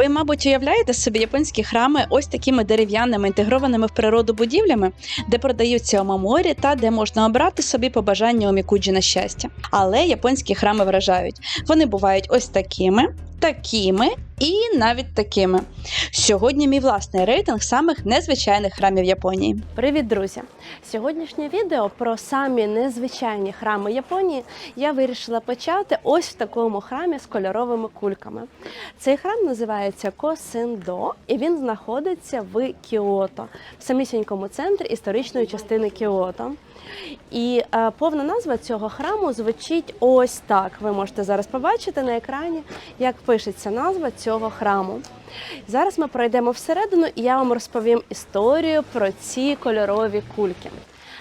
Ви, мабуть, уявляєте собі японські храми ось такими дерев'яними інтегрованими в природу будівлями, де продаються омаморі та де можна обрати собі побажання омікуджі на щастя. Але японські храми вражають. Вони бувають ось такими, такими і навіть такими. Сьогодні мій власний рейтинг самих незвичайних храмів Японії. Привіт, друзі! Сьогоднішнє відео про самі незвичайні храми Японії я вирішила почати ось в такому храмі з кольоровими кульками. Цей храм називається Косиндо, і він знаходиться в Кіото, в самісінькому центрі історичної частини Кіото. І е, повна назва цього храму звучить ось так. Ви можете зараз побачити на екрані, як пишеться назва цього храму. Зараз ми пройдемо всередину, і я вам розповім історію про ці кольорові кульки.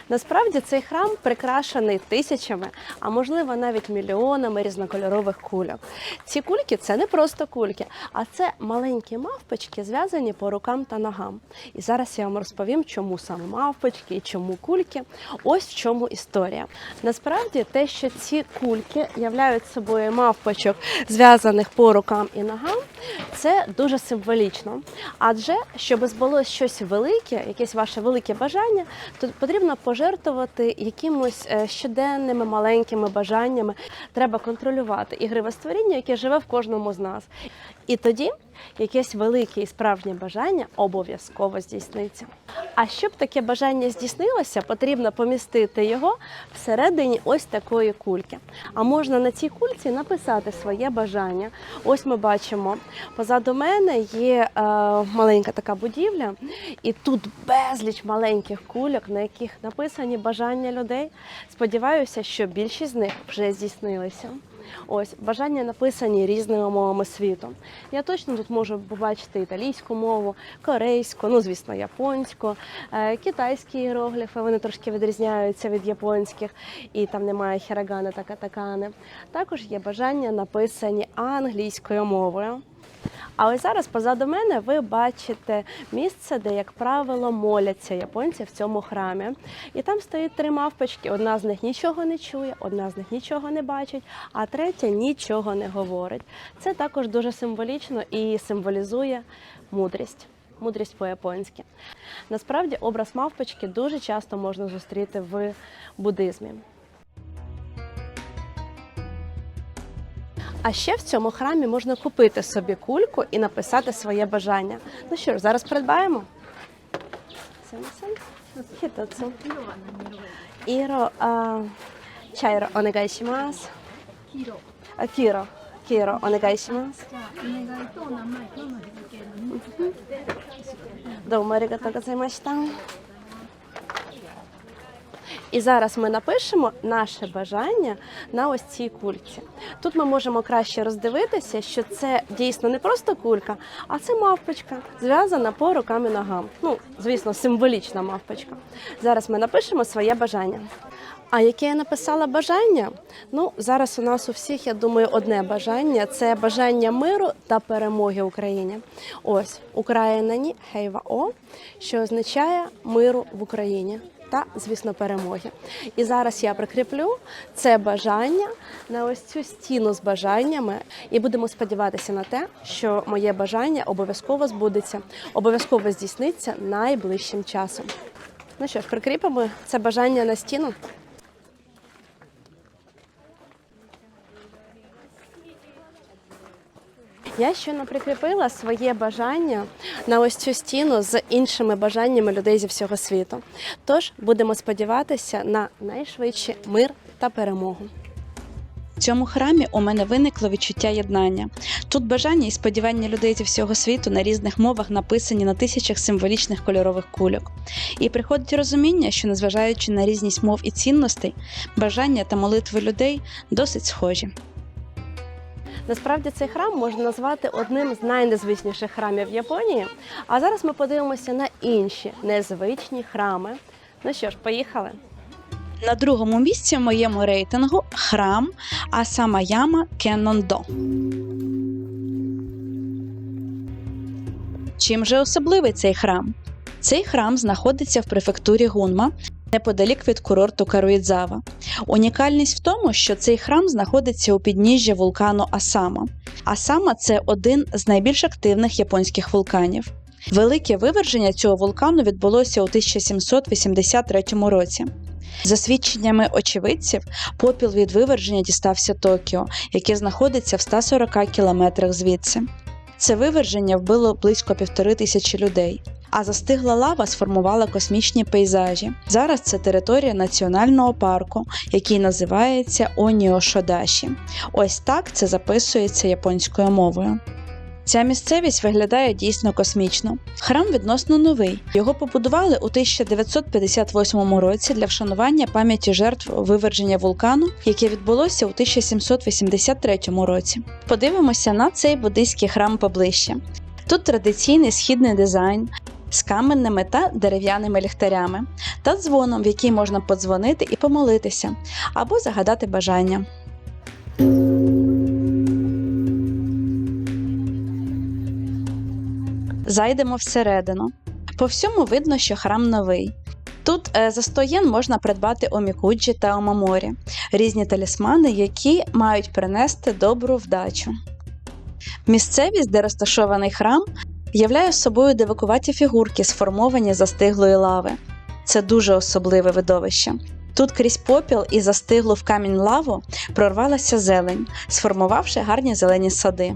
Насправді цей храм прикрашений тисячами, а можливо навіть мільйонами різнокольорових кульок. Ці кульки це не просто кульки, а це маленькі мавпочки, зв'язані по рукам та ногам. І зараз я вам розповім, чому саме мавпочки і чому кульки. Ось в чому історія. Насправді, те, що ці кульки являють собою мавпочок, зв'язаних по рукам і ногам, це дуже символічно. Адже щоб збулося щось велике, якесь ваше велике бажання, то потрібно пожертвувати якимось е, щоденними маленькими бажаннями. Треба контролювати ігриве створіння, яке живе в кожному з нас. І тоді якесь велике і справжнє бажання обов'язково здійсниться. А щоб таке бажання здійснилося, потрібно помістити його всередині ось такої кульки. А можна на цій кульці написати своє бажання. Ось ми бачимо, позаду мене є е, маленька така будівля, і тут безліч маленьких кульок, на яких написані бажання людей. Сподіваюся, що більшість з них вже здійснилися. Ось бажання написані різними мовами світу. Я точно тут можу побачити італійську мову, корейську, ну звісно, японську, е, китайські іерогліфи. Вони трошки відрізняються від японських, і там немає хірагани та катакани. Також є бажання написані англійською мовою. А ось зараз позаду мене ви бачите місце, де, як правило, моляться японці в цьому храмі. І там стоїть три мавпочки. Одна з них нічого не чує, одна з них нічого не бачить, а третя нічого не говорить. Це також дуже символічно і символізує мудрість. Мудрість по-японськи. Насправді образ мавпочки дуже часто можна зустріти в буддизмі. А ще в цьому храмі можна купити собі кульку і написати своє бажання. Ну що ж, зараз придбаємо. Іро чайро онегайшімас. Кіро. Кіро. Кіро онегайшімас. До моріга так займаєш там. І зараз ми напишемо наше бажання на ось цій кульці. Тут ми можемо краще роздивитися, що це дійсно не просто кулька, а це мавпочка, зв'язана по рукам і ногам. Ну, звісно, символічна мавпочка. Зараз ми напишемо своє бажання. А яке я написала бажання? Ну, зараз у нас у всіх, я думаю, одне бажання це бажання миру та перемоги Україні. Ось Україна Хейва О, що означає миру в Україні. Та, звісно, перемоги. І зараз я прикріплю це бажання на ось цю стіну з бажаннями, і будемо сподіватися на те, що моє бажання обов'язково збудеться, обов'язково здійсниться найближчим часом. Ну що ж, прикріпимо це бажання на стіну. Я щойно прикріпила своє бажання на ось цю стіну з іншими бажаннями людей зі всього світу. Тож будемо сподіватися на найшвидший мир та перемогу. В цьому храмі у мене виникло відчуття єднання. Тут бажання і сподівання людей зі всього світу на різних мовах написані на тисячах символічних кольорових кульок. І приходить розуміння, що незважаючи на різність мов і цінностей, бажання та молитви людей досить схожі. Насправді цей храм можна назвати одним з найнезвичніших храмів Японії. А зараз ми подивимося на інші незвичні храми. Ну що ж, поїхали. На другому місці в моєму рейтингу храм Асамаяма Кеннондо. Чим же особливий цей храм? Цей храм знаходиться в префектурі Гунма, неподалік від курорту Каруїдзава. Унікальність в тому, що цей храм знаходиться у підніжжі вулкану Асама. А саме це один з найбільш активних японських вулканів. Велике виверження цього вулкану відбулося у 1783 році. За свідченнями очевидців, попіл від виверження дістався Токіо, яке знаходиться в 140 кілометрах звідси. Це виверження вбило близько півтори тисячі людей, а застигла лава сформувала космічні пейзажі. Зараз це територія національного парку, який називається Оніошодаші. Ось так це записується японською мовою. Ця місцевість виглядає дійсно космічно. Храм відносно новий. Його побудували у 1958 році для вшанування пам'яті жертв виверження вулкану, яке відбулося у 1783 році. Подивимося на цей буддийський храм поближче. Тут традиційний східний дизайн з каменними та дерев'яними ліхтарями та дзвоном, в який можна подзвонити і помолитися або загадати бажання. Зайдемо всередину. По всьому видно, що храм новий. Тут е, за 100 єн можна придбати омікуджі та омаморі, різні талісмани, які мають принести добру вдачу. Місцевість, де розташований храм, являє собою дивакуваті фігурки, сформовані застиглої лави. Це дуже особливе видовище. Тут крізь попіл і застиглу в камінь лаву прорвалася зелень, сформувавши гарні зелені сади.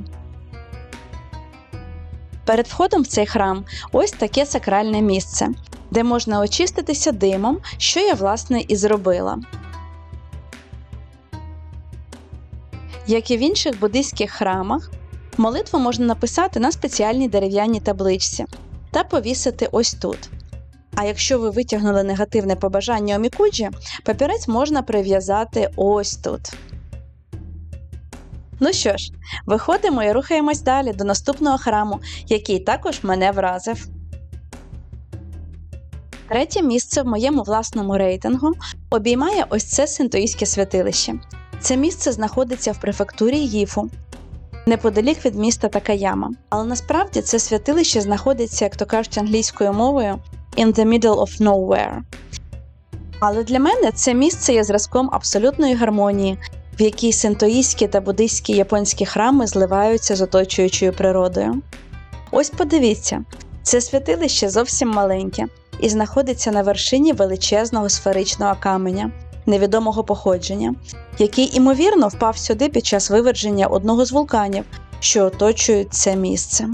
Перед входом в цей храм ось таке сакральне місце, де можна очиститися димом, що я власне і зробила. Як і в інших буддийських храмах, молитву можна написати на спеціальній дерев'яній табличці та повісити ось тут. А якщо ви витягнули негативне побажання омікуджі, папірець можна прив'язати ось тут. Ну що ж, виходимо і рухаємось далі до наступного храму, який також мене вразив. Третє місце в моєму власному рейтингу обіймає ось це синтоїське святилище. Це місце знаходиться в префектурі Їфу, неподалік від міста Такаяма. Але насправді це святилище знаходиться, як то кажуть англійською мовою, in the middle of nowhere. Але для мене це місце є зразком абсолютної гармонії, в якій синтоїстські та буддийські японські храми зливаються з оточуючою природою. Ось подивіться, це святилище зовсім маленьке і знаходиться на вершині величезного сферичного каменя невідомого походження, який, імовірно, впав сюди під час виверження одного з вулканів, що оточують це місце.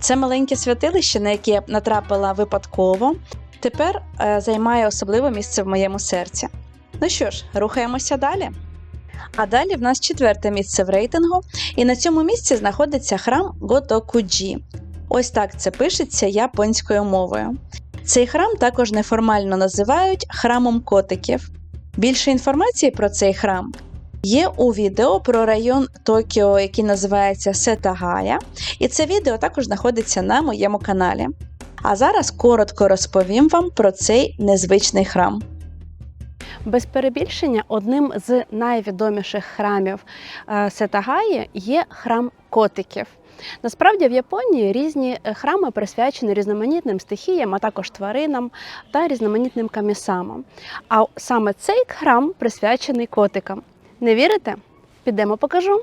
Це маленьке святилище, на яке я натрапила випадково, тепер е, займає особливе місце в моєму серці. Ну що ж, рухаємося далі. А далі в нас четверте місце в рейтингу, і на цьому місці знаходиться храм Готокуджі. Ось так це пишеться японською мовою. Цей храм також неформально називають храмом котиків. Більше інформації про цей храм є у відео про район Токіо, який називається Сетагая, і це відео також знаходиться на моєму каналі. А зараз коротко розповім вам про цей незвичний храм. Без перебільшення, одним з найвідоміших храмів е, Сетагаї є храм котиків. Насправді в Японії різні е, храми присвячені різноманітним стихіям, а також тваринам та різноманітним камісамам. А саме цей храм присвячений котикам. Не вірите? Підемо покажу.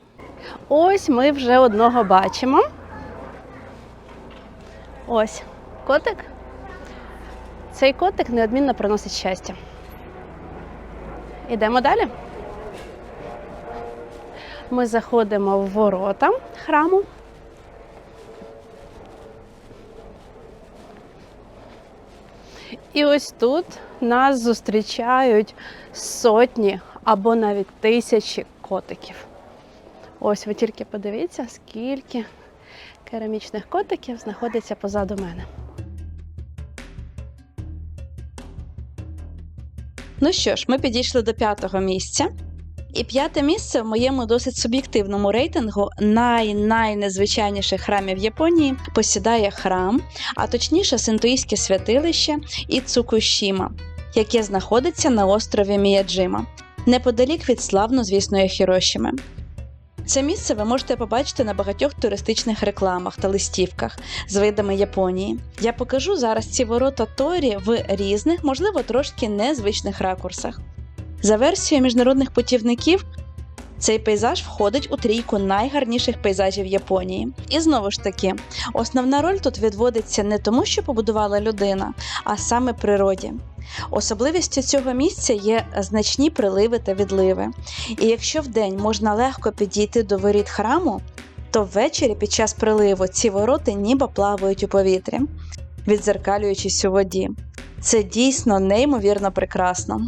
Ось ми вже одного бачимо. Ось котик. Цей котик неодмінно приносить щастя. Ідемо далі. Ми заходимо в ворота храму. І ось тут нас зустрічають сотні або навіть тисячі котиків. Ось ви тільки подивіться, скільки керамічних котиків знаходиться позаду мене. Ну що ж, ми підійшли до п'ятого місця. І п'яте місце в моєму досить суб'єктивному рейтингу най-найнезвичайніших храмів Японії посідає храм, а точніше синтуїстське святилище і Цукушіма, яке знаходиться на острові Міяджима, неподалік від славно звісної Хірошіми. Це місце ви можете побачити на багатьох туристичних рекламах та листівках з видами Японії. Я покажу зараз ці ворота Торі в різних, можливо, трошки незвичних ракурсах. За версією міжнародних путівників, Цей пейзаж входить у трійку найгарніших пейзажів Японії. І знову ж таки, основна роль тут відводиться не тому, що побудувала людина, а саме природі. Особливістю цього місця є значні приливи та відливи. І якщо вдень можна легко підійти до воріт храму, то ввечері під час приливу ці вороти ніби плавають у повітрі, відзеркалюючись у воді. Це дійсно неймовірно прекрасно.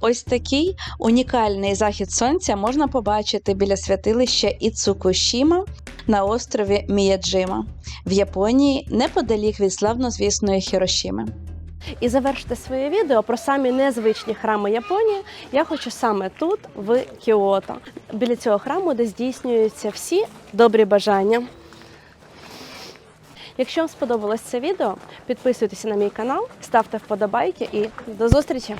Ось такий унікальний захід сонця можна побачити біля святилища Іцукушіма на острові Міяджима в Японії неподалік від славнозвісної Хірошіми. І завершити своє відео про самі незвичні храми Японії. Я хочу саме тут, в Кіото, біля цього храму, де здійснюються всі добрі бажання. Якщо вам сподобалось це відео, підписуйтесь на мій канал, ставте вподобайки і до зустрічі!